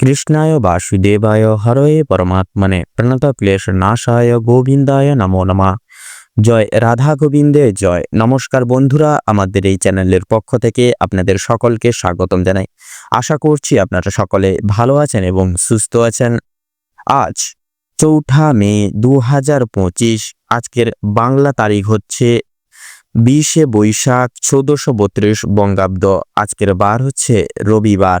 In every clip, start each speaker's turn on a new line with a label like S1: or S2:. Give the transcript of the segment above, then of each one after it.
S1: কৃষ্ণায় বাসুদেবায় হরয়ে পরমাত্মনে প্রণত ক্লেশ নাশায় গোবিন্দায় নমো নমা জয় রাধা গোবিন্দে জয় নমস্কার বন্ধুরা আমাদের এই চ্যানেলের পক্ষ থেকে আপনাদের সকলকে স্বাগতম জানাই। আশা করছি আপনারা সকলে ভালো আছেন এবং সুস্থ আছেন। আজ চৌঠা মে দু হাজার পঁচিশ, আজকের বাংলা তারিখ হচ্ছে বিশে বৈশাখ চৌদ্দশো বত্রিশ বঙ্গাব্দ। আজকের বার হচ্ছে রবিবার।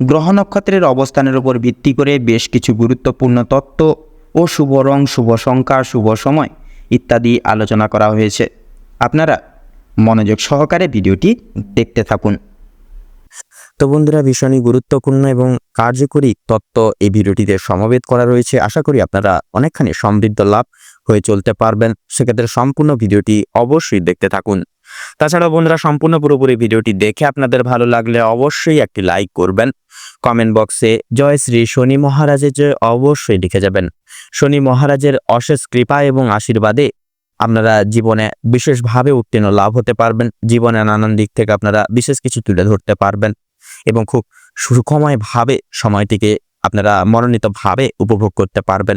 S2: গ্রহ নক্ষত্রের অবস্থানের উপর ভিত্তি করে বেশ কিছু গুরুত্বপূর্ণ তত্ত্ব ও শুভ রং, শুভ সংখ্যা, শুভ সময় ইত্যাদি আলোচনা করা হয়েছে। আপনারা মনোযোগ সহকারে ভিডিওটি দেখতে থাকুন।
S1: তো বন্ধুরা ভীষণই গুরুত্বপূর্ণ এবং কার্যকরী তত্ত্ব এই ভিডিওটিতে সমবেত করা রয়েছে। আশা করি আপনারা অনেকখানি সমৃদ্ধ লাভ হয়ে চলতে পারবেন। সেক্ষেত্রে সম্পূর্ণ ভিডিওটি অবশ্যই দেখতে থাকুন। তাছাড়া বন্ধুরা, সম্পূর্ণ পুরোপুরি ভিডিওটি দেখে আপনাদের ভালো লাগলে অবশ্যই একটি লাইক করবেন। কমেন্ট বক্সে, জয় শ্রী শনি মহারাজের জয় অবশ্যই লিখে যাবেন। শনি মহারাজের অশেষ কৃপা এবং আশীর্বাদে আপনারা জীবনে বিশেষভাবে উত্তীর্ণ লাভ হতে পারবেন। জীবনে নানান দিক থেকে আপনারা বিশেষ কিছু তুলে ধরতে পারবেন এবং খুব সুখময়ভাবে সময়টিকে আপনারা মনোনীতভাবে উপভোগ করতে পারবেন।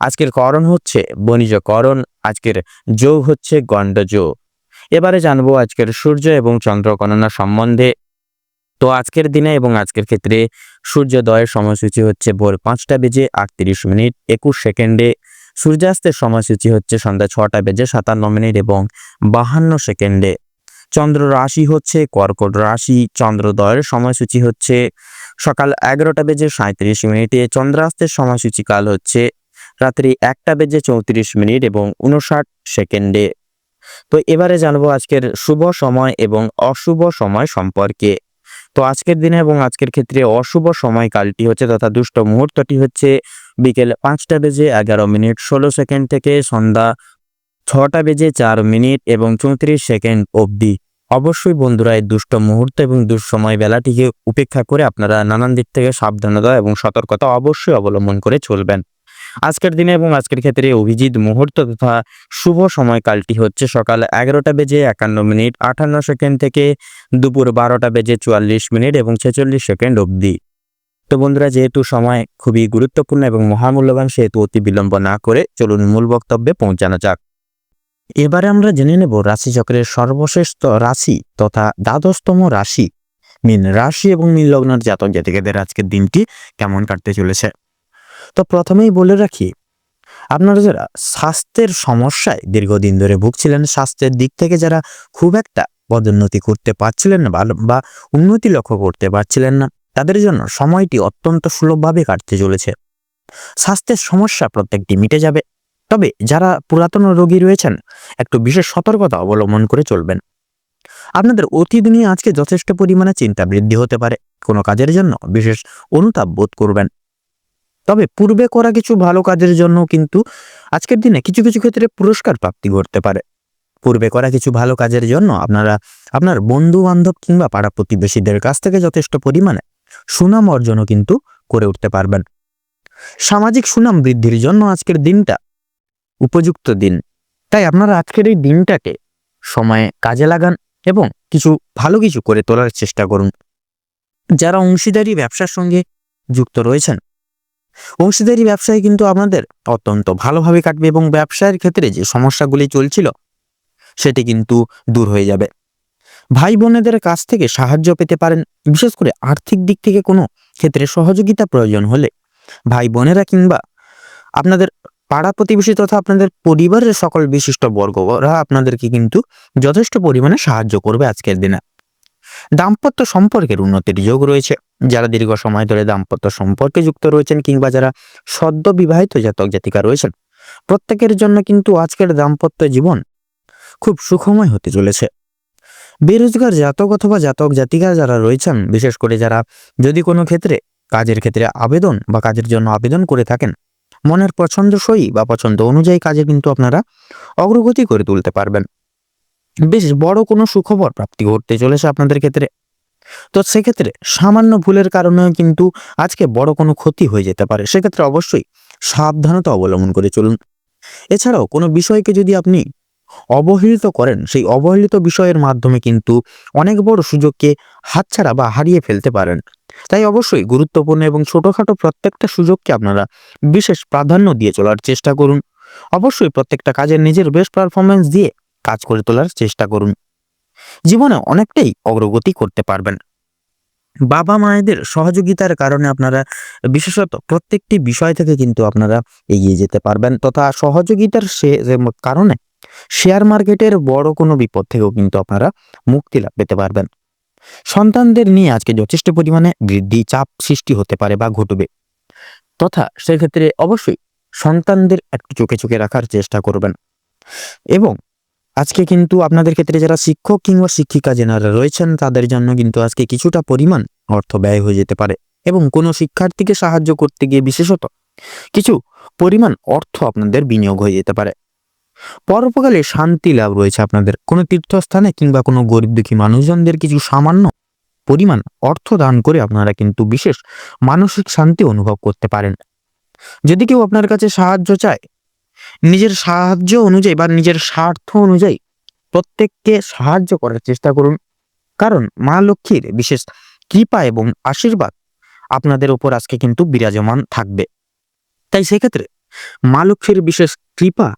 S1: আজকের করণ হচ্ছে বণিজ করণ, আজকের যোগ হচ্ছে গণ্ডযোগ এবারে জানব আজকের সূর্য এবং চন্দ্র গণনা সম্বন্ধে। তো আজকের দিনে এবং আজকের ক্ষেত্রে সূর্যোদয়ের সময়সূচি হচ্ছে ভোর পাঁচটা বেজে আটত্রিশ মিনিট একুশ সেকেন্ডে। সূর্যাস্তের সময়সূচি হচ্ছে সন্ধ্যা ছটা বেজে সাতান্ন মিনিট এবং বাহান্ন সেকেন্ডে। চন্দ্র রাশি হচ্ছে কর্কট রাশি, চন্দ্রোদয়ের সময়সূচি হচ্ছে সকাল এগারোটা বেজে সাঁত্রিশ মিনিটে। চন্দ্রাস্তের সময়সূচি কাল হচ্ছে রাত্রি একটা বেজে চৌত্রিশ মিনিট এবং উনষাট সেকেন্ডে। তো এবারে জানব আজকের শুভ সময় এবং অশুভ সময় সম্পর্কে। তো আজকের দিনে এবং আজকের ক্ষেত্রে অশুভ সময় কালটি হচ্ছে তথা দুষ্ট মুহূর্তটি হচ্ছে বিকেল পাঁচটা বেজে এগারো মিনিট ষোলো সেকেন্ড থেকে সন্ধ্যা ছটা বেজে চার মিনিট এবং চৌত্রিশ সেকেন্ড অবধি। অবশ্যই বন্ধুরা, এই দুষ্ট মুহূর্ত এবং দুঃসময় বেলাটিকে উপেক্ষা করে আপনারা নানান দিক থেকে সাবধানতা এবং সতর্কতা অবশ্যই অবলম্বন করে চলবেন। আজকের দিনে এবং আজকের ক্ষেত্রে অভিজিৎ মুহূর্ত তথা শুভ সময়কালটি হচ্ছে সকাল এগারোটা বেজে একান্ন মিনিট, আটান্ন সেকেন্ড থেকে দুপুর বারোটা বেজে চুয়াল্লিশ মিনিট এবং ছেচল্লিশ সেকেন্ড অবধি। তো বন্ধুরা, যেহেতু সময় খুবই গুরুত্বপূর্ণ এবং মহামূল্যবান, সেহেতু অতি বিলম্ব না করে চলুন মূল বক্তব্যে পৌঁছানো যাক। এবারে আমরা জেনে নেব রাশিচক্রের সর্বশেষ রাশি তথা দ্বাদশতম রাশি। মীন রাশি এবং মীন লগ্নের জাতক জাতিকাদের আজকের দিনটি কেমন কাটতে চলেছে? তো প্রথমেই বলে রাখি, আপনারা যারা স্বাস্থ্যের সমস্যায় দীর্ঘদিন ধরে ভুগছিলেন, স্বাস্থ্যের দিক থেকে যারা খুব একটা পদোন্নতি করতে পারছিলেন না বা উন্নতি লক্ষ্য করতে পারছিলেন না, তাদের জন্য সময়টি অত্যন্ত সুলভভাবে কাটতে চলেছে। স্বাস্থ্যের সমস্যা প্রত্যেকটি মিটে যাবে, তবে যারা পুরাতন রোগী রয়েছেন, একটু বিশেষ সতর্কতা অবলম্বন করে চলবেন। আপনাদের অতীত নিয়ে আজকে যথেষ্ট পরিমাণে চিন্তা বৃদ্ধি হতে পারে, কোনো কাজের জন্য বিশেষ অনুতাপ বোধ করবেন। তবে পূর্বে করা কিছু ভালো কাজের জন্য কিন্তু আজকের দিনে কিছু কিছু ক্ষেত্রে পুরস্কার প্রাপ্তি ঘটতে পারে। পূর্বে করা কিছু ভালো কাজের জন্য আপনারা, আপনার বন্ধু বান্ধব কিংবা পাড়া প্রতিবেশীদের কাছ থেকে যথেষ্ট পরিমাণে সুনাম অর্জনও কিন্তু করে উঠতে পারবেন। সামাজিক সুনাম বৃদ্ধির জন্য আজকের দিনটা উপযুক্ত দিন। তাই আপনারা আজকের এই দিনটাকে সময়ে কাজে লাগান এবং কিছু ভালো কিছু করে তোলার চেষ্টা করুন। যারা অংশীদারি ব্যবসার সঙ্গে যুক্ত রয়েছেন অংশীদারি ব্যবসায় কিন্তু আমাদের অত্যন্ত ভালোভাবে কাটবে এবং ব্যবসায়ের ক্ষেত্রে যে সমস্যাগুলি চলছিল, সেটি কিন্তু দূর হয়ে যাবে। ভাই বোনেদের কাছ থেকে সাহায্য পেতে পারেন, বিশেষ করে আর্থিক দিক থেকে কোনো ক্ষেত্রে সহযোগিতা প্রয়োজন হলে। ভাই বোনেরা কিংবা আপনাদের পাড়া প্রতিবেশী তথা আপনাদের পরিবারের সকল বিশিষ্ট বর্গরা আপনাদেরকে কিন্তু যথেষ্ট পরিমাণে সাহায্য করবে আজকের দিনে। দাম্পত্য সম্পর্কের উন্নতির যোগ রয়েছে। যারা দীর্ঘ সময় ধরে দাম্পত্য সম্পর্কে যুক্ত রয়েছেন কিংবা যারা সদ্য বিবাহিত জাতক জাতিকা রয়েছেন, প্রত্যেকের জন্য কিন্তু আজকের দাম্পত্য জীবন খুব সুখময় হতে চলেছে। বেরোজগার জাতক অথবা জাতক জাতিকা যারা রয়েছেন, বিশেষ করে যারা যদি কোনো ক্ষেত্রে কাজের ক্ষেত্রে আবেদন বা কাজের জন্য আবেদন করে থাকেন, মনের পছন্দসই বা পছন্দ অনুযায়ী কাজে কিন্তু আপনারা অগ্রগতি করে তুলতে পারবেন। বেশ বড় কোনো সুখবর প্রাপ্তি ঘটতে চলেছে আপনাদের ক্ষেত্রে। তো সেক্ষেত্রে সামান্য ভুলের কারণেও কিন্তু আজকে বড় কোনো ক্ষতি হয়ে যেতে পারে। সেক্ষেত্রে অবশ্যই সাবধানতা অবলম্বন করে চলুন। এছাড়াও কোনো বিষয়কে যদি আপনি অবহেলিত করেন, সেই অবহেলিত বিষয়ের মাধ্যমে কিন্তু অনেক বড় সুযোগকে হাতছাড়া বা হারিয়ে ফেলতে পারেন। তাই অবশ্যই গুরুত্বপূর্ণ এবং ছোটখাটো প্রত্যেকটা সুযোগকে আপনারা বিশেষ প্রাধান্য দিয়ে চলার চেষ্টা করুন। অবশ্যই প্রত্যেকটা কাজের নিজের বেস্ট পারফরমেন্স দিয়ে কাজ করে তোলার চেষ্টা করুন। জীবনে অনেকটাই অগ্রগতি করতে পারবেন। বাবা মায়েদের সহযোগিতার কারণে আপনারা বিশেষত প্রত্যেকটি বিষয় থেকে কিন্তু আপনারা এগিয়ে যেতে পারবেন। তথা সহযোগিতার সে কারণে শেয়ার মার্কেটের বড় কোনো বিপদ থেকেও কিন্তু আপনারা মুক্তি লাভ পেতে পারবেন। সন্তানদের নিয়ে আজকে যথেষ্ট পরিমাণে বৃদ্ধি, চাপ সৃষ্টি হতে পারে বা ঘটবে। তথা সেক্ষেত্রে অবশ্যই সন্তানদের একটু চোখে চোখে রাখার চেষ্টা করবেন। এবং আজকে কিন্তু আপনাদের ক্ষেত্রে যারা শিক্ষক কিংবা শিক্ষিকা যেনারা রয়েছেন, তাদের জন্য কিন্তু আজকে কিছুটা পরিমাণ অর্থ ব্যয় হয়ে যেতে পারে এবং কোনো শিক্ষার্থীকে সাহায্য করতে গিয়ে বিশেষত কিছু পরিমাণ অর্থ আপনাদের বিনিয়োগ হয়ে যেতে পারে। পরোপকালে শান্তি লাভ রয়েছে আপনাদের। কোনো তীর্থস্থানে কিংবা কোনো গরিব দুঃখী মানুষজনদের কিছু সামান্য পরিমাণ অর্থ দান করে আপনারা কিন্তু বিশেষ মানসিক শান্তি অনুভব করতে পারেন। যদি কেউ আপনার কাছে সাহায্য চায় নিজের সাহায্য অনুযায়ী বা নিজের স্বার্থ অনুযায়ী প্রত্যেককে সাহায্য করার চেষ্টা করুন। কারণ মা লক্ষ্মীর বিশেষ কৃপা এবং আশীর্বাদ আপনাদের উপর আজকে কিন্তু বিরাজমান থাকবে। তাই সেক্ষেত্রে মা লক্ষ্মীর বিশেষ কৃপা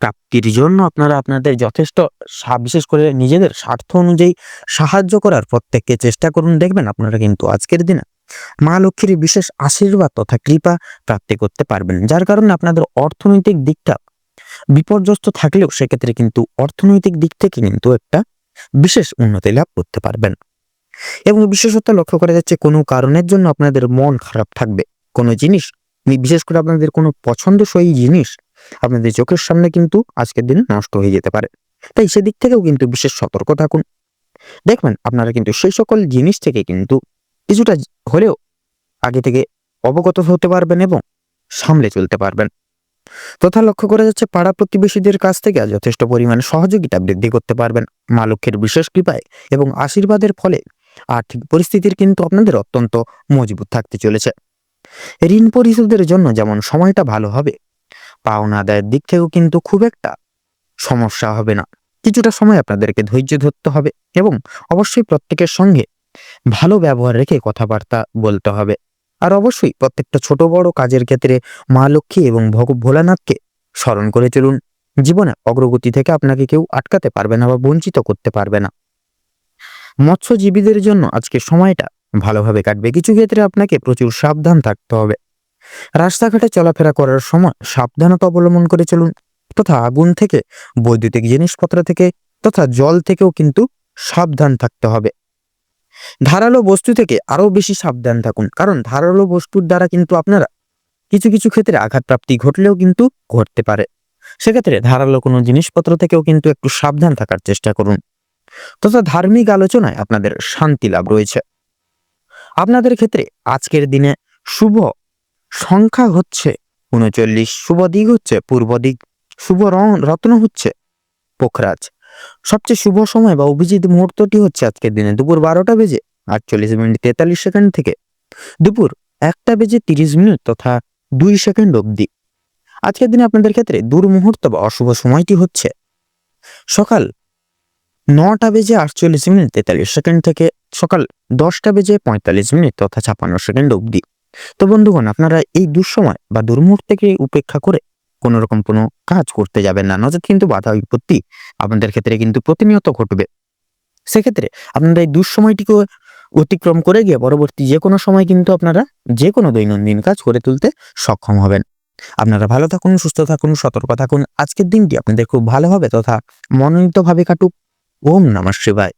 S1: প্রাপ্তির জন্য আপনারা আপনাদের যথেষ্ট বিশেষ করে নিজেদের স্বার্থ অনুযায়ী সাহায্য করার প্রত্যেককে চেষ্টা করুন। দেখবেন আপনারা কিন্তু আজকের দিনে মা লক্ষ্মীর বিশেষ আশীর্বাদ তথা কৃপা প্রাপ্তি করতে পারবেন, যার কারণে আপনাদের অর্থনৈতিক দিকটা বিপর্যস্ত থাকলেও সেক্ষেত্রে কিন্তু অর্থনৈতিক দিক থেকে কিন্তু একটা বিশেষ উন্নতি লাভ করতে পারবেন। এবং বিশেষত লক্ষ্য করা যাচ্ছে, কোনো কারণের জন্য আপনাদের মন খারাপ থাকবে। কোনো জিনিস বিশেষ করে আপনাদের কোনো পছন্দসই জিনিস আপনাদের চোখের সামনে কিন্তু আজকের দিন নষ্ট হয়ে যেতে পারে। তাই সেদিক থেকেও কিন্তু বিশেষ সতর্ক থাকুন। দেখবেন, আপনারা কিন্তু সেই সকল জিনিস থেকে কিন্তু কিছুটা হলেও আগে থেকে অবগত হতে পারবেন এবং সামলে চলতে পারবেন। তথা লক্ষ্য করা যাচ্ছে, পাড়া প্রতিবেশীদের কাছ থেকে যথেষ্ট পরিমাণে সহযোগিতা বৃদ্ধি করতে পারবেন। মা লক্ষ্মীর বিশেষ কৃপায় এবং আশীর্বাদের ফলে আর্থিক পরিস্থিতির কিন্তু আপনাদের অত্যন্ত মজবুত থাকতে চলেছে। ঋণ পরিশোধের জন্য যেমন সময়টা ভালো হবে, পাওনা আদায়ের দিক থেকেও কিন্তু খুব একটা সমস্যা হবে না। কিছুটা সময় আপনাদেরকে ধৈর্য ধরতে হবে এবং অবশ্যই প্রত্যেকের সঙ্গে ভালো ব্যবহার রেখে কথাবার্তা বলতে হবে। আর অবশ্যই প্রত্যেকটা ছোট বড় কাজের ক্ষেত্রে মা লক্ষ্মী এবং ভগ ভোলানাথকে স্মরণ করে চলুন। জীবনে অগ্রগতি থেকে আপনাকে কেউ আটকাতে পারবে না বা বঞ্চিত করতে পারবে না। মৎস্যজীবীদের জন্য আজকে সময়টা ভালোভাবে কাটবে। কিছু ক্ষেত্রে আপনাকে প্রচুর সাবধান থাকতে হবে। রাস্তাঘাটে চলাফেরা করার সময় সাবধানতা অবলম্বন করে চলুন। তথা আগুন থেকে, বৈদ্যুতিক জিনিসপত্র থেকে, তথা জল থেকেও কিন্তু সাবধান থাকতে হবে। ধারালো বস্তু থেকে আরও বেশি সাবধান থাকুন। কারণ ধারালো বস্তুর দ্বারা কিন্তু আপনারা কিছু কিছু ক্ষেত্রে আঘাতপ্রাপ্তি ঘটলেও কিন্তু ঘটতে পারে। সেক্ষেত্রে ধারালো কোনো জিনিসপত্র থেকেও কিন্তু একটু সাবধান থাকার চেষ্টা করুন। তথা ধার্মিক আলোচনায় আপনাদের শান্তি লাভ রয়েছে। আপনাদের ক্ষেত্রে আজকের দিনে শুভ সংখ্যা হচ্ছে উনচল্লিশ, শুভ দিক হচ্ছে পূর্ব দিক, শুভ রং, রত্ন হচ্ছে পোখরাজ। সবচেয়ে শুভ সময় বা অভিজিৎ মুহূর্তটি হচ্ছে আজকের দিনে দুপুর বারোটা বেজে আটচল্লিশ মিনিট তেতাল্লিশ সেকেন্ড থেকে। দুপুর একটা বেজে তিরিশ মিনিট তথা দুই সেকেন্ড অবধি। আজকের দিনে আপনাদের ক্ষেত্রে দুর্মুহূর্ত বা অশুভ সময়টি হচ্ছে সকাল নটা বেজে আটচল্লিশ মিনিট তেতাল্লিশ সেকেন্ড থেকে সকাল দশটা বেজে পঁয়তাল্লিশ মিনিট তথা ছাপান্ন সেকেন্ড অবধি। তো বন্ধুগণ, আপনারা এই দুঃসময় বা দুর্মুহূর্তকে উপেক্ষা করে কোনো রকম কোনো কাজ করতে যাবেন না। নচেত কিন্তু বাধা বিপত্তি আপনাদের ক্ষেত্রে কিন্তু প্রতিনিয়ত ঘটবে। সেক্ষেত্রে আপনারা এই দুঃসময়টিকে অতিক্রম করে গিয়ে পরবর্তী যে কোনো সময় কিন্তু আপনারা যে কোনো দৈনন্দিন কাজ করে তুলতে সক্ষম হবেন। আপনারা ভালো থাকুন, সুস্থ থাকুন, সতর্ক থাকুন। আজকের দিনটি আপনাদের খুব ভালোভাবে তথা মনোনীতভাবে কাটুক। ওম নমঃ শিবায়।